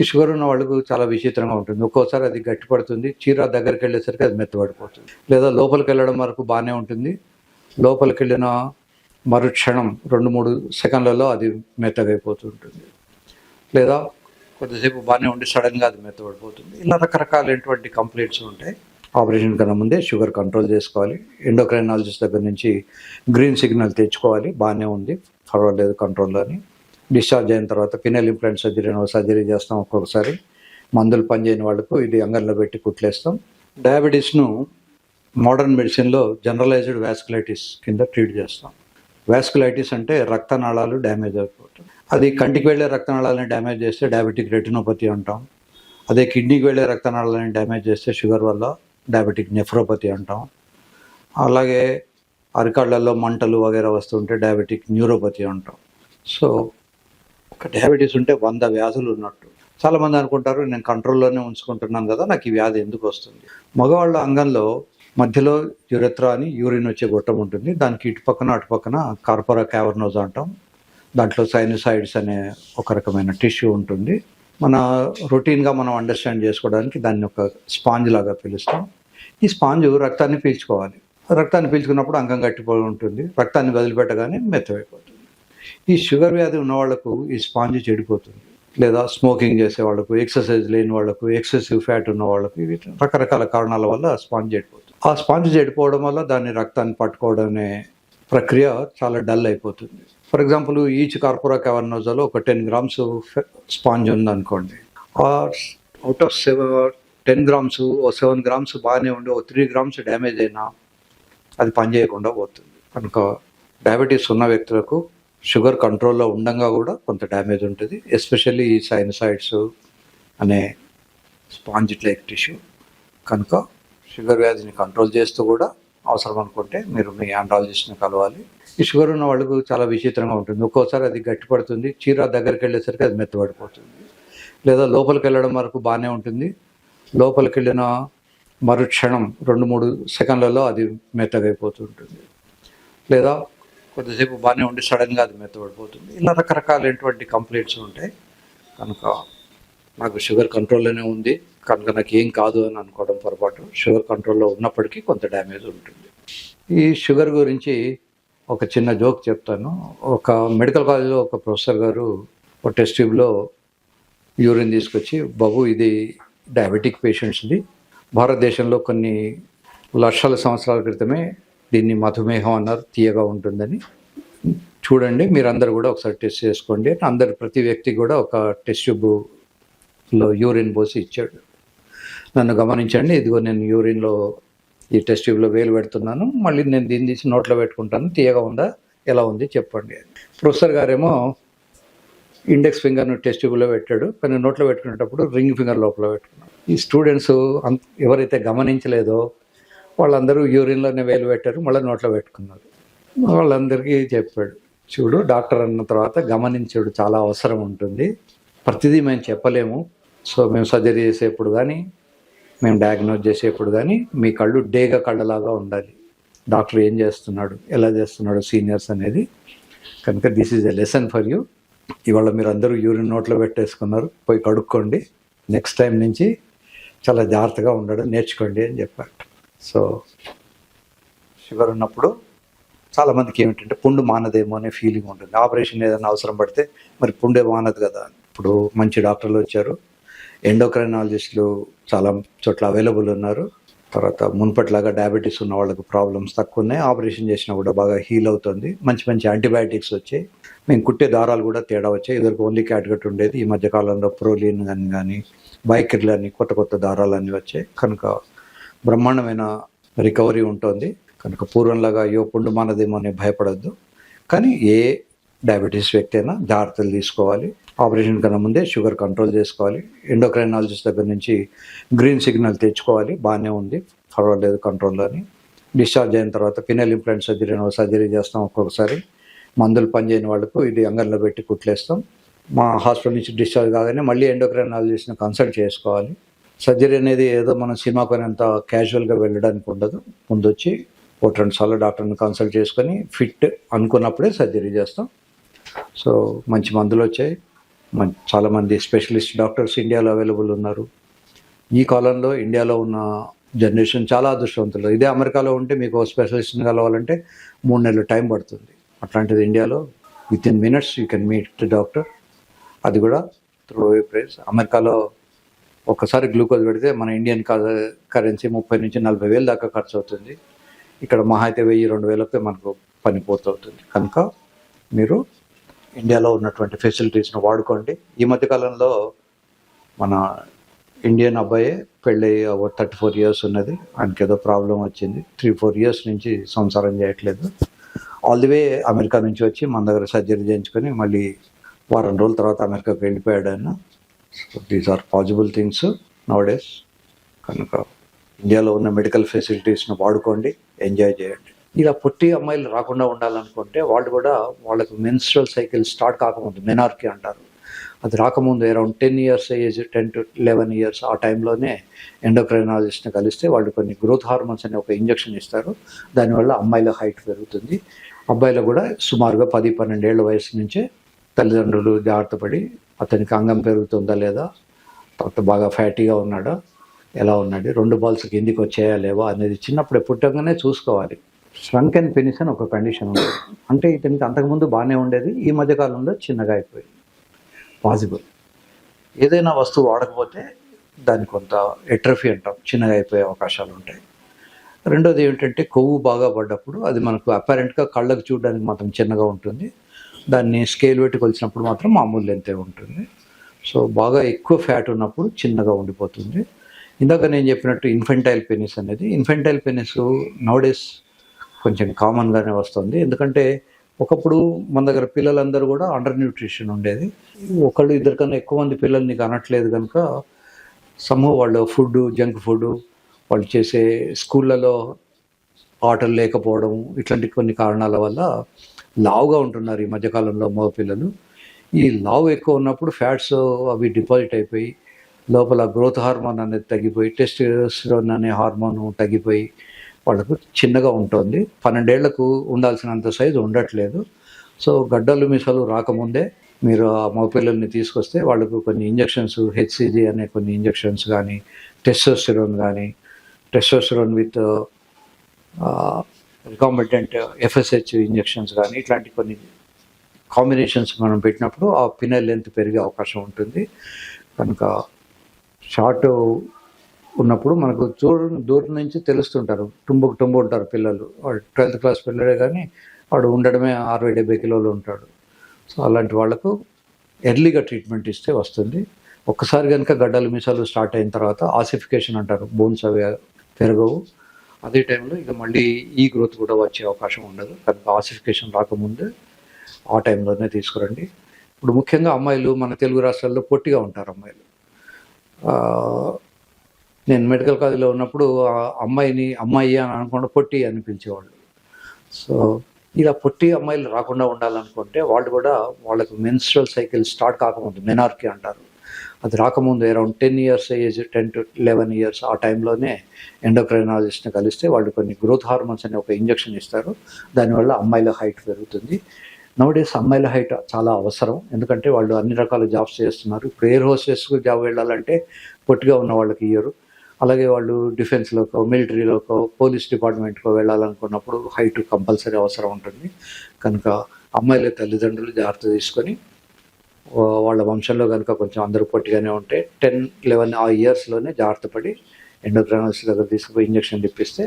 ఈ షుగర్ ఉన్న వాళ్ళకు చాలా విచిత్రంగా ఉంటుంది. ఒక్కోసారి అది గట్టిపడుతుంది. చీర దగ్గరికి వెళ్ళేసరికి అది మెత్తబడిపోతుంది. లేదా లోపలికి వెళ్ళడం వరకు బాగానే ఉంటుంది. లోపలికి వెళ్ళిన మరుక్షణం రెండు మూడు సెకండ్లలో అది మెత్తగైపోతుంటుంది లేదా కొద్దిసేపు బాగానే ఉండి సడన్గా అది మెత్తబడిపోతుంది. ఇలా రకరకాలైనటువంటి కంప్లైంట్స్ ఉంటాయి. ఆపరేషన్ కన్నా ముందే షుగర్ కంట్రోల్ చేసుకోవాలి. ఎండోక్రైనాలజిస్ట్ దగ్గర నుంచి గ్రీన్ సిగ్నల్ తెచ్చుకోవాలి. బాగానే ఉంది. పర్వాలేదు కంట్రోల్లో అని డిశ్చార్జ్ అయిన తర్వాత ఫినల్ ఇంప్లాంట్ సర్జరీ సర్జరీ చేస్తాం ఒక్కొక్కసారి. మందులు పనిచేయని వాళ్ళకు ఇది అంగంలో పెట్టి కుట్లేస్తాం. డయాబెటీస్ను మోడర్న్ మెడిసిన్లో జనరలైజ్డ్ వ్యాస్కులైటిస్ కింద ట్రీట్ చేస్తాం. వ్యాస్కులైటిస్ అంటే రక్తనాళాలు డ్యామేజ్ అయిపోతుంది అది కంటికి వెళ్ళే రక్తనాళాలను డ్యామేజ్ చేస్తే డయాబెటిక్ రెటినోపతి అంటాం. అదే కిడ్నీకి వెళ్ళే రక్తనాళాలను డ్యామేజ్ చేస్తే షుగర్ వల్ల డయాబెటిక్ నెఫ్రోపతి అంటాం. అలాగే అరికాళ్ళల్లో మంటలు వగేరా వస్తుంటే డయాబెటిక్ న్యూరోపతి అంటాం. సో ఒక డయాబెటీస్ ఉంటే వంద వ్యాధులు ఉన్నట్టు. చాలామంది అనుకుంటారు నేను కంట్రోల్లోనే ఉంచుకుంటున్నాను కదా నాకు ఈ వ్యాధి ఎందుకు వస్తుంది? మగవాళ్ళ అంగంలో మధ్యలో యురెత్రా అని యూరిన్ వచ్చే గొట్టం ఉంటుంది. దానికి ఇటు పక్కన అటు పక్కన కార్పొరా క్యావర్నోజ్ అంటాం. దాంట్లో సైనసైడ్స్ అనే ఒక రకమైన టిష్యూ ఉంటుంది. మన రొటీన్గా మనం అండర్స్టాండ్ చేసుకోవడానికి దాన్ని ఒక స్పాంజ్ లాగా పిలుస్తాం. ఈ స్పాంజ్ రక్తాన్ని పీల్చుకోవాలి. రక్తాన్ని పీల్చుకున్నప్పుడు అంగం గట్టిపోయి ఉంటుంది. రక్తాన్ని వదిలిపెట్టగానే మెత్తమైపోతుంది ఈ షుగర్ వ్యాధి ఉన్న వాళ్ళకు ఈ స్పాంజ్ చెడిపోతుంది. లేదా స్మోకింగ్ చేసే వాళ్ళకు ఎక్సర్సైజ్ లేని వాళ్ళకు ఎక్సెసివ్ ఫ్యాట్ ఉన్న వాళ్ళకు రకరకాల కారణాల వల్ల స్పాంజ్ చెడిపోతుంది. ఆ స్పాంజ్ చెడిపోవడం వల్ల దాన్ని రక్తాన్ని పట్టుకోవడం అనే ప్రక్రియ చాలా డల్ అయిపోతుంది. ఫర్ ఎగ్జాంపుల్ ఈచ్ కార్పొరా క్యావర్నోజాలో ఒక టెన్ గ్రామ్స్ స్పాంజ్ ఉందనుకోండి. Out of seven ten grams oh seven grams బాగానే ఉండి ఓ త్రీ గ్రామ్స్ డ్యామేజ్ అయినా అది పనిచేయకుండా పోతుంది. కనుక డయాబెటీస్ ఉన్న వ్యక్తులకు షుగర్ కంట్రోల్లో ఉండగా కూడా కొంత డ్యామేజ్ ఉంటుంది ఎస్పెషల్లీ ఈ సైనసైడ్స్ అనే స్పాంజ్ లైక్ టిష్యూ. కనుక షుగర్ వ్యాధిని కంట్రోల్ చేస్తూ కూడా అవసరం అనుకుంటే మీరు మీ ఆండ్రాలజిస్ట్ని కలవాలి. ఈ షుగర్ ఉన్న వాళ్ళకు చాలా విచిత్రంగా ఉంటుంది. ఒక్కోసారి అది గట్టిపడుతుంది చీర దగ్గరికి వెళ్ళేసరికి అది మెత్తబడిపోతుంది లేదా లోపలికి వెళ్ళడం వరకు బాగానే ఉంటుంది. లోపలికి వెళ్ళిన మరుక్షణం రెండు మూడు సెకండ్లలో అది మెత్తగైపోతుంటుంది లేదా కొద్దిసేపు బాగానే ఉండి సడన్గా అది మెత్తబడిపోతుంది. ఇలా రకరకాలైనటువంటి కంప్లైంట్స్ ఉంటాయి. కనుక నాకు షుగర్ కంట్రోల్లోనే ఉంది. కనుక నాకు ఏం కాదు అని అనుకోవడం పొరపాటు. షుగర్ కంట్రోల్లో ఉన్నప్పటికీ కొంత డ్యామేజ్ ఉంటుంది. ఈ షుగర్ గురించి ఒక చిన్న జోక్ చెప్తాను. ఒక మెడికల్ కాలేజ్లో ఒక ప్రొఫెసర్ గారు ఒక టెస్ట్ ట్యూబ్లో యూరిన్ తీసుకొచ్చి బాబు ఇది డయాబెటిక్ పేషెంట్స్ది. భారతదేశంలో కొన్ని లక్షల సంవత్సరాల క్రితమే దీన్ని మధుమేహం అన్నారు తీయగా ఉంటుందని. చూడండి మీరందరూ కూడా ఒకసారి టెస్ట్ చేసుకోండి. అందరు ప్రతి వ్యక్తి కూడా ఒక టెస్ట్ ట్యూబ్లో యూరిన్ పోసి ఇచ్చాడు. నన్ను గమనించండి ఇదిగో నేను యూరిన్లో ఈ టెస్ట్ ట్యూబ్లో వేలు పెడుతున్నాను. మళ్ళీ నేను దీన్ని తీసి నోట్లో పెట్టుకుంటాను. తీయగా ఉందా ఎలా ఉంది చెప్పండి. ప్రొఫెసర్ గారేమో ఇండెక్స్ ఫింగర్ను టెస్ట్ ట్యూబ్లో పెట్టాడు. కానీ నోట్లో పెట్టుకునేటప్పుడు రింగ్ ఫింగర్ లోపల పెట్టుకున్నాడు. ఈ స్టూడెంట్స్ అంత ఎవరైతే గమనించలేదో వాళ్ళందరూ యూరిన్లోనే వేలు పెట్టారు మళ్ళీ నోట్లో పెట్టుకున్నారు. వాళ్ళందరికీ చెప్పాడు చూడు డాక్టర్ అన్న తర్వాత గమనించుడు చాలా అవసరం ఉంటుంది. ప్రతిదీ మేము చెప్పలేము. సో మేము సర్జరీ చేసేప్పుడు కానీ మేము డయాగ్నోజ్ చేసేప్పుడు కానీ మీ కళ్ళు డేగ కళ్ళలాగా ఉండాలి. డాక్టర్ ఏం చేస్తున్నాడు ఎలా చేస్తున్నాడు సీనియర్స్ అనేది. కనుక this is a lesson for you ఇవాళ మీరు అందరూ యూరిన్ నోట్లో పెట్టేసుకున్నారు పోయి కడుక్కోండి. నెక్స్ట్ టైం నుంచి చాలా జాగ్రత్తగా ఉండడం నేర్చుకోండి అని చెప్పారు సో షుగర్ ఉన్నప్పుడు చాలామందికి ఏమిటంటే పుండు మానదేమో అనే ఫీలింగ్ ఉంటుంది. ఆపరేషన్ ఏదైనా అవసరం పడితే మరి పుండే మానదు కదా. ఇప్పుడు మంచి డాక్టర్లు వచ్చారు. ఎండోక్రైనాలజిస్టులు చాలా చోట్ల అవైలబుల్ ఉన్నారు. తర్వాత మున్పట్లాగా డయాబెటీస్ ఉన్న వాళ్ళకి ప్రాబ్లమ్స్ తక్కువ ఉన్నాయి. ఆపరేషన్ చేసినా కూడా బాగా హీల్ అవుతుంది. మంచి మంచి యాంటీబయాటిక్స్ వచ్చాయి. మేము కుట్టే దారాలు కూడా తేడా వచ్చాయి. ఇదివరకు ఓన్లీ క్యాట్గట్ ఉండేది. ఈ మధ్యకాలంలో ప్రోలిన్ ప్రోలీన్ కానీ బైకిర్లు అని కొత్త కొత్త దారాలు అన్నీ వచ్చాయి. కనుక బ్రహ్మాండమైన రికవరీ ఉంటుంది. కనుక పూర్వంలాగా అయ్యో పుండు మానదేమో అని భయపడద్దు. కానీ ఏ డయాబెటీస్ వ్యక్తి అయినా జాగ్రత్తలు తీసుకోవాలి. ఆపరేషన్ కన్నా ముందే షుగర్ కంట్రోల్ చేసుకోవాలి. ఎండోక్రైనాలజిస్ట్ దగ్గర నుంచి గ్రీన్ సిగ్నల్ తెచ్చుకోవాలి. బాగానే ఉంది. పర్వాలేదు కంట్రోల్లో అని. డిశ్చార్జ్ అయిన తర్వాత పినల్ ఇంప్లాంట్ సర్జరీ సర్జరీ చేస్తాం ఒక్కొక్కసారి. మందులు పనిచేయని వాళ్ళకు ఇది అంగంలో పెట్టి కుట్లేస్తాం. మా హాస్పిటల్ నుంచి డిశ్చార్జ్ కాగానే మళ్ళీ ఎండోక్రైనాలజిస్ట్ని కన్సల్ట్ చేసుకోవాలి. సర్జరీ అనేది ఏదో మనం సినిమా పని అంత క్యాజువల్గా వెళ్ళడానికి ఉండదు. ముందు వచ్చి ఒకటి రెండు సార్లు డాక్టర్ని కన్సల్ట్ చేసుకొని ఫిట్ అనుకున్నప్పుడే సర్జరీ చేస్తాం. సో మంచి మందులు వచ్చాయి. మన చాలామంది స్పెషలిస్ట్ డాక్టర్స్ ఇండియాలో అవైలబుల్ ఉన్నారు. ఈ కాలంలో ఇండియాలో ఉన్న జనరేషన్ చాలా అదృష్టవంతులు. ఇదే అమెరికాలో ఉంటే మీకు స్పెషలిస్ట్ని కలవాలంటే మూడు నెలలు టైం పడుతుంది. అట్లాంటిది ఇండియాలో within minutes you can meet the doctor అది కూడా త్రూ ప్రైస్ అమెరికాలో ఒకసారి గ్లూకోజ్ పెడితే మన ఇండియన్ కరెన్సీ ముప్పై నుంచి నలభై వేలు దాకా ఖర్చు అవుతుంది ఇక్కడ మహా అయితే వెయ్యి రెండు వేలకే మనకు పని పూర్తవుతుంది. కనుక మీరు ఇండియాలో ఉన్నటువంటి ఫెసిలిటీస్ను వాడుకోండి. ఈ మధ్యకాలంలో మన ఇండియన్ అబ్బాయి పెళ్ళి ఓ థర్టీ ఫోర్ ఇయర్స్ ఉన్నది. ఆయనకి ఏదో ప్రాబ్లం వచ్చింది. త్రీ ఫోర్ ఇయర్స్ నుంచి సంసారం చేయట్లేదు. ఆల్ ది వే అమెరికా నుంచి వచ్చి మన దగ్గర సర్జరీ చేయించుకొని మళ్ళీ వారం రోజుల తర్వాత అమెరికాకు వెళ్ళిపోయాడు ఆయన. So these are possible things nowadays కనుక ఇండియాలో ఉన్న మెడికల్ ఫెసిలిటీస్ను వాడుకోండి ఎంజాయ్ చేయండి. ఇలా పుట్టి అమ్మాయిలు రాకుండా ఉండాలనుకుంటే వాళ్ళు కూడా వాళ్ళకు మెన్స్ట్రల్ సైకిల్ స్టార్ట్ కాకముందు మెనార్కి అంటారు. అది రాకముందు around ten years age ten to eleven years ఆ టైంలోనే ఎండోక్రైనాలజిస్ట్ని కలిస్తే వాళ్ళు కొన్ని గ్రోత్ హార్మోన్స్ అనే ఒక ఇంజెక్షన్ ఇస్తారు. దానివల్ల అమ్మాయిల హైట్ పెరుగుతుంది. అబ్బాయిలు కూడా సుమారుగా పది పన్నెండేళ్ళ వయసు నుంచే తల్లిదండ్రులు జాగ్రత్త పడి అతనికి అంగం పెరుగుతుందా లేదా? తర్వాత బాగా ఫ్యాటీగా ఉన్నాడా? ఎలా ఉన్నాడు? రెండు బాల్స్ కిందికి వచ్చాయా లేవా అనేది చిన్నప్పుడే పుట్టగానే చూసుకోవాలి. స్ట్రంక్ అండ్ పెనిస్ అని ఒక కండిషన్ ఉంది. అంటే ఇతనికి అంతకుముందు బాగానే ఉండేది ఈ మధ్య కాలంలో చిన్నగా అయిపోయింది. పాసిబుల్ ఏదైనా వస్తువు వాడకపోతే దాని కొంత ఎట్రఫీ అంటాం చిన్నగా అయిపోయే అవకాశాలు ఉంటాయి. రెండోది ఏంటంటే కొవ్వు బాగా పడ్డప్పుడు అది మనకు అపారెంట్గా కళ్ళకు చూడడానికి మాత్రం చిన్నగా ఉంటుంది. దాన్ని స్కేల్ పెట్టి కొలిచినప్పుడు మాత్రం మామూలు లెంతే ఉంటుంది. సో బాగా ఎక్కువ ఫ్యాట్ ఉన్నప్పుడు చిన్నగా ఉండిపోతుంది. ఇందాక నేను చెప్పినట్టు ఇన్ఫెంటైల్ పెనిస్ అనేది ఇన్ఫెంటైల్ పెనిస్ నవడేస్ కొంచెం కామన్గానే వస్తుంది. ఎందుకంటే ఒకప్పుడు మన దగ్గర పిల్లలందరూ కూడా అండర్ న్యూట్రిషన్ ఉండేది. ఒకళ్ళు ఇద్దరు కన్నా ఎక్కువ మంది పిల్లలు నీకు అనట్లేదు కనుక సమూహ వాళ్ళు ఫుడ్ జంక్ ఫుడ్ వాళ్ళు చేసే స్కూళ్ళలో ఆటలు లేకపోవడం ఇట్లాంటి కొన్ని కారణాల వల్ల లావుగా ఉంటున్నారు ఈ మధ్యకాలంలో మగ పిల్లలు. ఈ లావు ఎక్కువ ఉన్నప్పుడు ఫ్యాట్స్ అవి డిపాజిట్ అయిపోయి లోపల గ్రోత్ హార్మోన్ అనేది తగ్గిపోయి టెస్టిస్టెరోన్ అనే హార్మోన్ తగ్గిపోయి వాళ్ళకు చిన్నగా ఉంటుంది. పన్నెండేళ్ళకు ఉండాల్సినంత సైజు ఉండట్లేదు. సో గడ్డలు మిసలు రాకముందే మీరు ఆ మగపిల్లల్ని తీసుకొస్తే వాళ్ళకు కొన్ని ఇంజెక్షన్స్ హెచ్సిజీ అనే కొన్ని ఇంజెక్షన్స్ కానీ టెస్టోస్టెరోన్ కానీ testosterone with recombinant FSH injections కానీ ఇట్లాంటి కొన్ని కాంబినేషన్స్ మనం పెట్టినప్పుడు ఆ పినల్ లెంత్ పెరిగే అవకాశం ఉంటుంది. కనుక షార్ట్ ఉన్నప్పుడు మనకు చూడ దూరం నుంచి తెలుస్తుంటారు. టుంబుకు టుంబు ఉంటారు పిల్లలు. వాడు ట్వెల్త్ క్లాస్ పిల్లడే కానీ వాడు ఉండడమే అరవై డెబ్బై కిలోలు ఉంటాడు. సో అలాంటి వాళ్ళకు ఎర్లీగా ట్రీట్మెంట్ ఇస్తే వస్తుంది. ఒక్కసారి కనుక గడ్డలు మిసాలు స్టార్ట్ అయిన తర్వాత ఆసిఫికేషన్ అంటారు. బోన్స్ అవి పెరగవు. అదే టైంలో ఇక మళ్ళీ ఈ గ్రోత్ కూడా వచ్చే అవకాశం ఉండదు. కనుక ఆసిఫికేషన్ రాకముందు ఆ టైంలోనే తీసుకురండి. ఇప్పుడు ముఖ్యంగా అమ్మాయిలు మన తెలుగు రాష్ట్రాల్లో పొట్టిగా ఉంటారు అమ్మాయిలు. నేను మెడికల్ కాలేజీలో ఉన్నప్పుడు ఆ అమ్మాయిని అమ్మాయి అని అనుకుండా పొట్టి అని పిలిచేవాళ్ళు సో ఇలా పొట్టి అమ్మాయిలు రాకుండా ఉండాలనుకుంటే వాళ్ళు కూడా వాళ్ళకు మెన్స్ట్రల్ సైకిల్ స్టార్ట్ కాకముందు మెనార్కి అంటారు. అది రాకముందు around ten years age ten to eleven years ఆ టైంలోనే ఎండోక్రైనాలజిస్ట్ని కలిస్తే వాళ్ళు కొన్ని గ్రోత్ హార్మోన్స్ అనే ఒక ఇంజెక్షన్ ఇస్తారు. దానివల్ల అమ్మాయిల హైట్ పెరుగుతుంది. నవడేస్ అమ్మాయిల హైట్ చాలా అవసరం. ఎందుకంటే వాళ్ళు అన్ని రకాల జాబ్స్ చేస్తున్నారు. ప్రేయర్ ఎయిర్ హోస్టెస్కు జాబ్ వెళ్ళాలంటే పొట్టిగా ఉన్న వాళ్ళకి ఇయ్యరు. అలాగే వాళ్ళు డిఫెన్స్లోకో మిలిటరీలోకో పోలీస్ డిపార్ట్మెంట్కో వెళ్ళాలనుకున్నప్పుడు హైట్ కంపల్సరీ అవసరం ఉంటుంది. కనుక అమ్మాయిల తల్లిదండ్రులు జాగ్రత్త తీసుకొని వాళ్ళ వంశంలో కనుక కొంచెం అందరూ పొట్టిగానే ఉంటే టెన్ లెవెన్ ఆ ఇయర్స్లోనే జాగ్రత్త పడి ఎండోక్రైనాలజిస్ట్ దగ్గర తీసుకుపోయి injection తెప్పిస్తే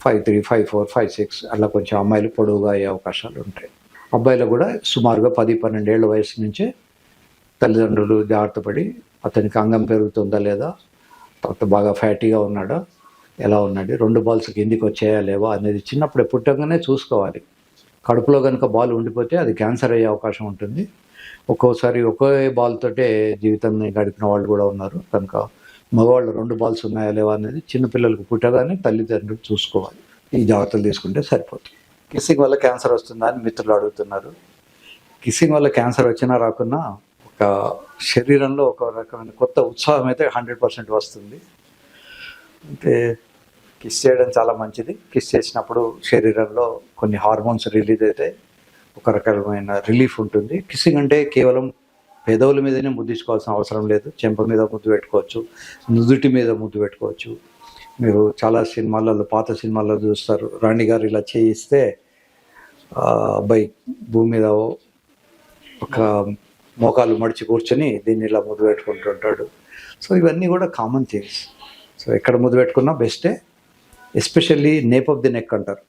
five three five four five six అలా కొంచెం అమ్మాయిలు పొడవుగా అయ్యే అవకాశాలు ఉంటాయి. అబ్బాయిలు కూడా సుమారుగా పది పన్నెండేళ్ళ వయసు నుంచే తల్లిదండ్రులు జాగ్రత్త పడి అతనికి అంగం పెరుగుతుందా లేదా తర్వాత బాగా ఫ్యాటీగా ఉన్నాడా ఎలా ఉన్నాడు రెండు బాల్స్ కిందికి వచ్చాయా లేవా అనేది చిన్నప్పుడే పుట్టగానే చూసుకోవాలి. కడుపులో కనుక బాల్ ఉండిపోతే అది క్యాన్సర్ అయ్యే అవకాశం ఉంటుంది. ఒక్కోసారి ఒకే బాల్ తోటే జీవితాన్ని గడిపిన వాళ్ళు కూడా ఉన్నారు. కనుక మగవాళ్ళు రెండు బాల్స్ ఉన్నాయా లేవా అనేది చిన్నపిల్లలకు పుట్టగానే తల్లిదండ్రులు చూసుకోవాలి. ఈ జాగ్రత్తలు తీసుకుంటే సరిపోతుంది. కిస్సింగ్ వల్ల క్యాన్సర్ వస్తుందా అని మిత్రులు అడుగుతున్నారు. కిస్సింగ్ వల్ల క్యాన్సర్ వచ్చినా రాకున్నా ఒక శరీరంలో ఒక రకమైన కొత్త ఉత్సాహం అయితే హండ్రెడ్ పర్సెంట్ వస్తుంది. అంటే కిస్ చేయడం చాలా మంచిది. కిస్ చేసినప్పుడు శరీరంలో కొన్ని హార్మోన్స్ రిలీజ్ అయితే ఒక రకమైన రిలీఫ్ ఉంటుంది. కిస్సింగ్ అంటే కేవలం పెదవుల మీదనే ముద్దించుకోవాల్సిన అవసరం లేదు. చెంప మీద ముద్దు పెట్టుకోవచ్చు. నుదుటి మీద ముద్దు పెట్టుకోవచ్చు. మీరు చాలా సినిమాలలో పాత సినిమాల్లో చూస్తారు. రాణి గారు ఇలా చేయిస్తే అబ్బాయి భూమి మీద ఒక మోకాలు మడిచి కూర్చొని దీన్ని ఇలా ముద్దు పెట్టుకుంటుంటాడు సో ఇవన్నీ కూడా కామన్ థింగ్స్ సో ఎక్కడ ముద్దు పెట్టుకున్నా బెస్టే. Especially nape of the neck అంటారు.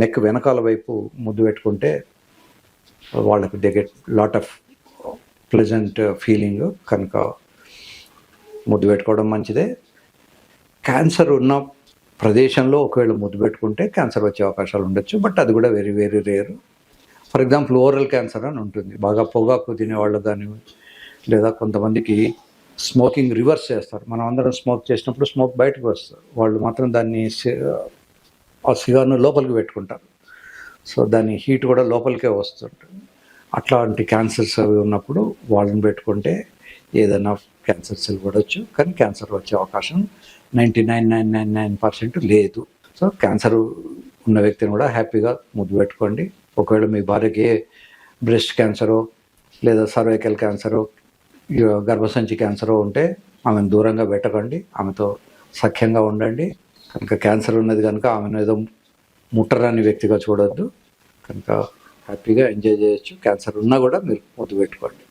నెక్ వెనకాల వైపు ముద్దు పెట్టుకుంటే వాళ్ళకి they get lot of pleasant feeling కనుక ముద్దు పెట్టుకోవడం మంచిదే. క్యాన్సర్ ఉన్న ప్రదేశంలో ఒకవేళ ముద్దు పెట్టుకుంటే క్యాన్సర్ వచ్చే అవకాశాలు ఉండొచ్చు బట్ అది కూడా very very rare for example oral cancer అని ఉంటుంది. బాగా పొగాకు తినేవాళ్ళు కానీ లేదా కొంతమందికి స్మోకింగ్ రివర్స్ చేస్తారు. మనం అందరం స్మోక్ చేసినప్పుడు స్మోక్ బయటకు వస్తారు వాళ్ళు మాత్రం దాన్ని ఆ సిగార్ను లోపలికి పెట్టుకుంటారు సో దాని హీట్ కూడా లోపలికే వస్తుంటుంది. అట్లాంటి క్యాన్సర్స్ అవి ఉన్నప్పుడు వాళ్ళని పెట్టుకుంటే ఏదైనా క్యాన్సర్ సెల్ పడవచ్చు కానీ క్యాన్సర్ వచ్చే అవకాశం ninety nine nine nine nine percent లేదు. సో క్యాన్సర్ ఉన్న వ్యక్తిని కూడా హ్యాపీగా ముద్దు పెట్టుకోండి. ఒకవేళ మీ భార్యకి బ్రెస్ట్ క్యాన్సరో లేదా సర్వైకల్ క్యాన్సరో గర్భసంచి క్యాన్సరో ఉంటే ఆమెను దూరంగా పెట్టకండి. ఆమెతో సఖ్యంగా ఉండండి. కనుక క్యాన్సర్ ఉన్నది కనుక ఆమెను ఏదో ముట్టరాని వ్యక్తిగా చూడొద్దు. కనుక హ్యాపీగా ఎంజాయ్ చేయొచ్చు. క్యాన్సర్ ఉన్నా కూడా మీరు ముద్దు పెట్టుకోండి.